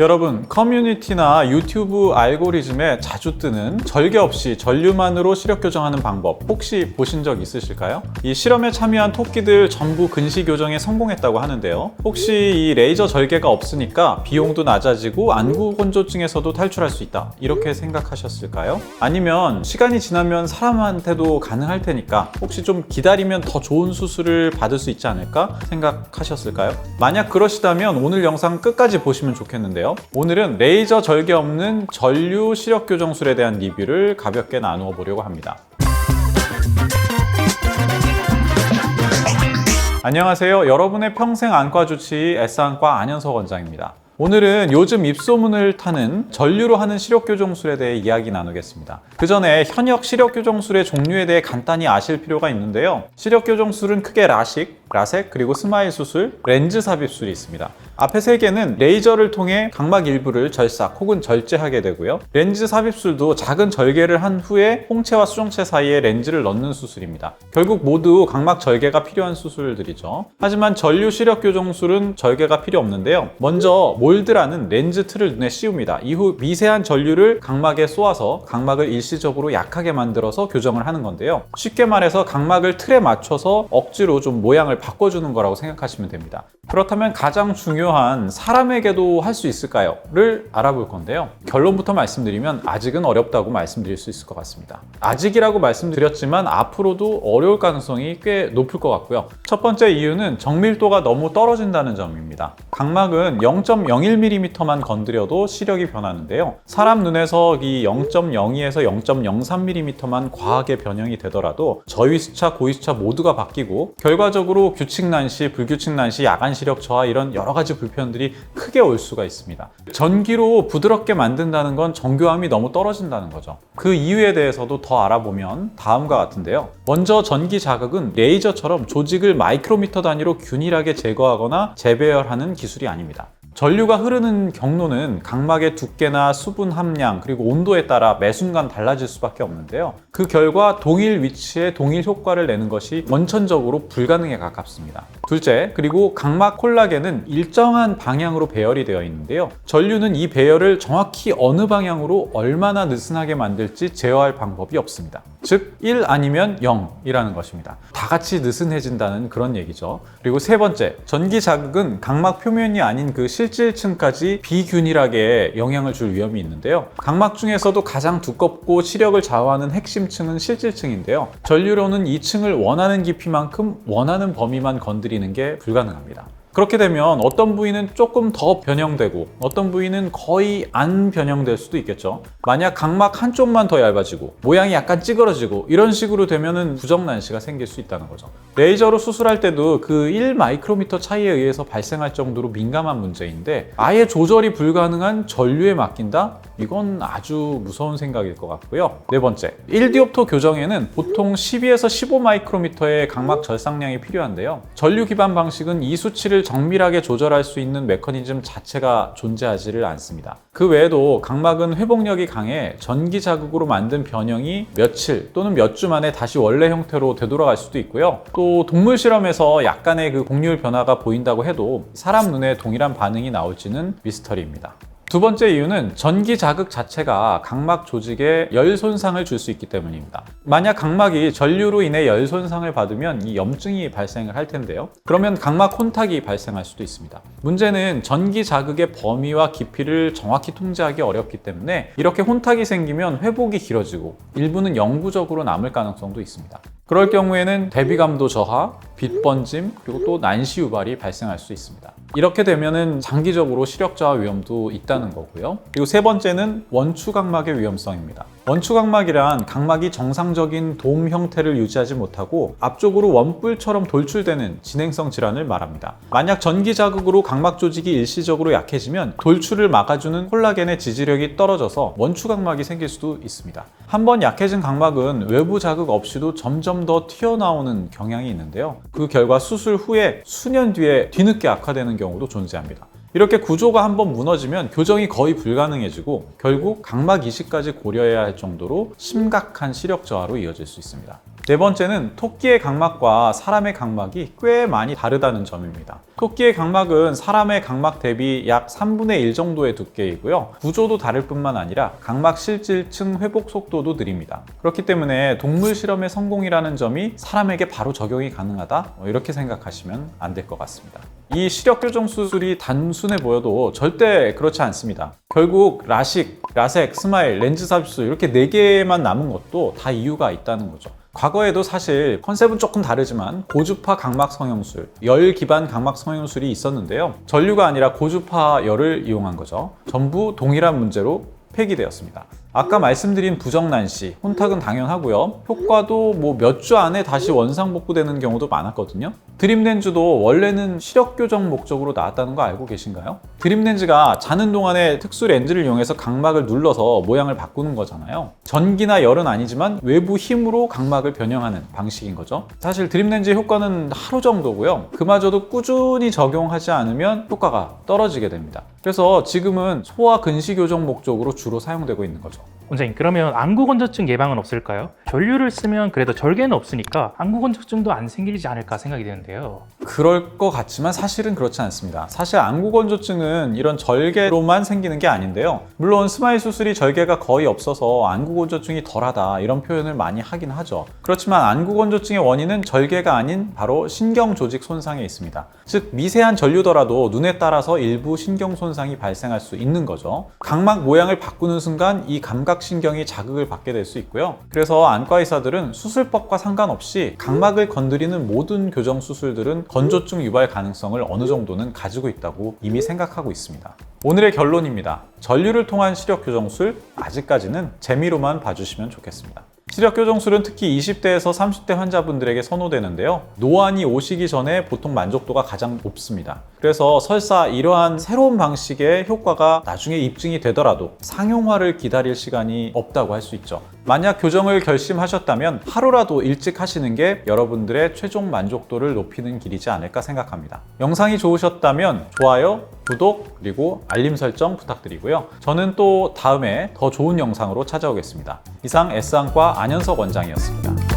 여러분 커뮤니티나 유튜브 알고리즘에 자주 뜨는 절개 없이 전류만으로 시력 교정하는 방법 혹시 보신 적 있으실까요? 이 실험에 참여한 토끼들 전부 근시 교정에 성공했다고 하는데요. 혹시 이 레이저 절개가 없으니까 비용도 낮아지고 안구 건조증에서도 탈출할 수 있다 이렇게 생각하셨을까요? 아니면 시간이 지나면 사람한테도 가능할 테니까 혹시 좀 기다리면 더 좋은 수술을 받을 수 있지 않을까 생각하셨을까요? 만약 그러시다면 오늘 영상 끝까지 보시면 좋겠는데요. 오늘은 레이저 절개 없는 전류 시력 교정술에 대한 리뷰를 가볍게 나누어 보려고 합니다. 안녕하세요. 여러분의 평생 안과 주치 S안과 안현석 원장입니다. 오늘은 요즘 입소문을 타는 전류로 하는 시력교정술에 대해 이야기 나누겠습니다. 그 전에 현역 시력교정술의 종류에 대해 간단히 아실 필요가 있는데요. 시력교정술은 크게 라식, 라섹, 그리고 스마일 수술, 렌즈 삽입술이 있습니다. 앞에 세 개는 레이저를 통해 각막 일부를 절삭 혹은 절제하게 되고요. 렌즈 삽입술도 작은 절개를 한 후에 홍채와 수정체 사이에 렌즈를 넣는 수술입니다. 결국 모두 각막 절개가 필요한 수술들이죠. 하지만 전류 시력 교정술은 절개가 필요 없는데요. 먼저 몰드라는 렌즈 틀을 눈에 씌웁니다. 이후 미세한 전류를 각막에 쏘아서 각막을 일시적으로 약하게 만들어서 교정을 하는 건데요. 쉽게 말해서 각막을 틀에 맞춰서 억지로 좀 모양을 바꿔주는 거라고 생각하시면 됩니다. 그렇다면 가장 중요한 사람에게도 할 수 있을까요? 를 알아볼 건데요. 결론부터 말씀드리면 아직은 어렵다고 말씀드릴 수 있을 것 같습니다. 아직이라고 말씀드렸지만 앞으로도 어려울 가능성이 꽤 높을 것 같고요. 첫 번째 이유는 정밀도가 너무 떨어진다는 점입니다. 각막은 0.01mm만 건드려도 시력이 변하는데요. 사람 눈에서 이 0.02에서 0.03mm만 과하게 변형이 되더라도 저위수차, 고위수차 모두가 바뀌고 결과적으로 규칙 난시, 불규칙 난시, 야간 시력 저하 이런 여러 가지 불편들이 크게 올 수가 있습니다. 전기로 부드럽게 만든다는 건 정교함이 너무 떨어진다는 거죠. 그 이유에 대해서도 더 알아보면 다음과 같은데요. 먼저 전기 자극은 레이저처럼 조직을 마이크로미터 단위로 균일하게 제거하거나 재배열하는 기술이 아닙니다. 전류가 흐르는 경로는 각막의 두께나 수분 함량 그리고 온도에 따라 매 순간 달라질 수밖에 없는데요. 그 결과 동일 위치에 동일 효과를 내는 것이 원천적으로 불가능에 가깝습니다. 둘째, 그리고 각막 콜라겐은 일정한 방향으로 배열이 되어 있는데요. 전류는 이 배열을 정확히 어느 방향으로 얼마나 느슨하게 만들지 제어할 방법이 없습니다. 즉, 1 아니면 0이라는 것입니다. 다 같이 느슨해진다는 그런 얘기죠. 그리고 세 번째, 전기 자극은 각막 표면이 아닌 그 실질층까지 비균일하게 영향을 줄 위험이 있는데요. 각막 중에서도 가장 두껍고 시력을 좌우하는 핵심층은 실질층인데요. 전류로는 이 층을 원하는 깊이만큼 원하는 범위만 건드리는 게 불가능합니다. 그렇게 되면 어떤 부위는 조금 더 변형되고 어떤 부위는 거의 안 변형될 수도 있겠죠. 만약 각막 한쪽만 더 얇아지고 모양이 약간 찌그러지고 이런 식으로 되면은 부정난시가 생길 수 있다는 거죠. 레이저로 수술할 때도 그 1 마이크로미터 차이에 의해서 발생할 정도로 민감한 문제인데 아예 조절이 불가능한 전류에 맡긴다? 이건 아주 무서운 생각일 것 같고요. 네 번째, 1디옵터 교정에는 보통 12에서 15 마이크로미터의 각막 절삭량이 필요한데요. 전류 기반 방식은 이 수치를 정밀하게 조절할 수 있는 메커니즘 자체가 존재하지를 않습니다. 그 외에도 각막은 회복력이 강해 전기 자극으로 만든 변형이 며칠 또는 몇 주 만에 다시 원래 형태로 되돌아갈 수도 있고요. 또 동물 실험에서 약간의 그 곡률 변화가 보인다고 해도 사람 눈에 동일한 반응이 나올지는 미스터리입니다. 두 번째 이유는 전기 자극 자체가 각막 조직에 열 손상을 줄 수 있기 때문입니다. 만약 각막이 전류로 인해 열 손상을 받으면 이 염증이 발생을 할 텐데요. 그러면 각막 혼탁이 발생할 수도 있습니다. 문제는 전기 자극의 범위와 깊이를 정확히 통제하기 어렵기 때문에 이렇게 혼탁이 생기면 회복이 길어지고 일부는 영구적으로 남을 가능성도 있습니다. 그럴 경우에는 대비감도 저하, 빛 번짐, 그리고 또 난시 유발이 발생할 수 있습니다. 이렇게 되면은 장기적으로 시력 저하 위험도 있다는 거고요. 그리고 세 번째는 원추 각막의 위험성입니다. 원추 각막이란 각막이 정상적인 돔 형태를 유지하지 못하고 앞쪽으로 원뿔처럼 돌출되는 진행성 질환을 말합니다. 만약 전기 자극으로 각막 조직이 일시적으로 약해지면 돌출을 막아주는 콜라겐의 지지력이 떨어져서 원추 각막이 생길 수도 있습니다. 한번 약해진 각막은 외부 자극 없이도 점점 더 튀어나오는 경향이 있는데요. 그 결과 수술 후에 수년 뒤에 뒤늦게 악화되는 경우도 존재합니다. 이렇게 구조가 한번 무너지면 교정이 거의 불가능해지고 결국 각막 이식까지 고려해야 할 정도로 심각한 시력 저하로 이어질 수 있습니다. 네 번째는 토끼의 각막과 사람의 각막이 꽤 많이 다르다는 점입니다. 토끼의 각막은 사람의 각막 대비 약 3분의 1 정도의 두께이고요. 구조도 다를 뿐만 아니라 각막 실질층 회복 속도도 느립니다. 그렇기 때문에 동물 실험의 성공이라는 점이 사람에게 바로 적용이 가능하다? 뭐 이렇게 생각하시면 안 될 것 같습니다. 이 시력 교정 수술이 단순해 보여도 절대 그렇지 않습니다. 결국 라식, 라섹, 스마일, 렌즈 삽입수 이렇게 네 개만 남은 것도 다 이유가 있다는 거죠. 과거에도 사실 컨셉은 조금 다르지만 고주파 각막 성형술, 열 기반 각막 성형술이 있었는데요. 전류가 아니라 고주파 열을 이용한 거죠. 전부 동일한 문제로 폐기되었습니다. 아까 말씀드린 부정난시, 혼탁은 당연하고요. 효과도 뭐 몇 주 안에 다시 원상 복구되는 경우도 많았거든요. 드림렌즈도 원래는 시력 교정 목적으로 나왔다는 거 알고 계신가요? 드림렌즈가 자는 동안에 특수 렌즈를 이용해서 각막을 눌러서 모양을 바꾸는 거잖아요. 전기나 열은 아니지만 외부 힘으로 각막을 변형하는 방식인 거죠. 사실 드림렌즈의 효과는 하루 정도고요. 그마저도 꾸준히 적용하지 않으면 효과가 떨어지게 됩니다. 그래서 지금은 소아 근시 교정 목적으로 주로 사용되고 있는 거죠. 원장님 그러면 안구 건조증 예방은 없을까요? 전류를 쓰면 그래도 절개는 없으니까 안구 건조증도 안 생기지 않을까 생각이 되는데요. 그럴 것 같지만 사실은 그렇지 않습니다. 사실 안구 건조증은 이런 절개로만 생기는 게 아닌데요. 물론 스마일 수술이 절개가 거의 없어서 안구 건조증이 덜하다 이런 표현을 많이 하긴 하죠. 그렇지만 안구 건조증의 원인은 절개가 아닌 바로 신경 조직 손상에 있습니다. 즉 미세한 전류더라도 눈에 따라서 일부 신경 손상이 발생할 수 있는 거죠. 각막 모양을 바꾸는 순간 이 감각 신경이 자극을 받게 될 수 있고요. 그래서 안과 의사들은 수술법과 상관없이 각막을 건드리는 모든 교정 수술들은 건조증 유발 가능성을 어느 정도는 가지고 있다고 이미 생각하고 있습니다. 오늘의 결론입니다. 전류를 통한 시력 교정술 아직까지는 재미로만 봐주시면 좋겠습니다. 시력 교정술은 특히 20대에서 30대 환자분들에게 선호되는데요. 노안이 오시기 전에 보통 만족도가 가장 높습니다. 그래서 설사 이러한 새로운 방식의 효과가 나중에 입증이 되더라도 상용화를 기다릴 시간이 없다고 할 수 있죠. 만약 교정을 결심하셨다면 하루라도 일찍 하시는 게 여러분들의 최종 만족도를 높이는 길이지 않을까 생각합니다. 영상이 좋으셨다면 좋아요, 구독, 그리고 알림 설정 부탁드리고요. 저는 또 다음에 더 좋은 영상으로 찾아오겠습니다. 이상 S안과 안현석 원장이었습니다.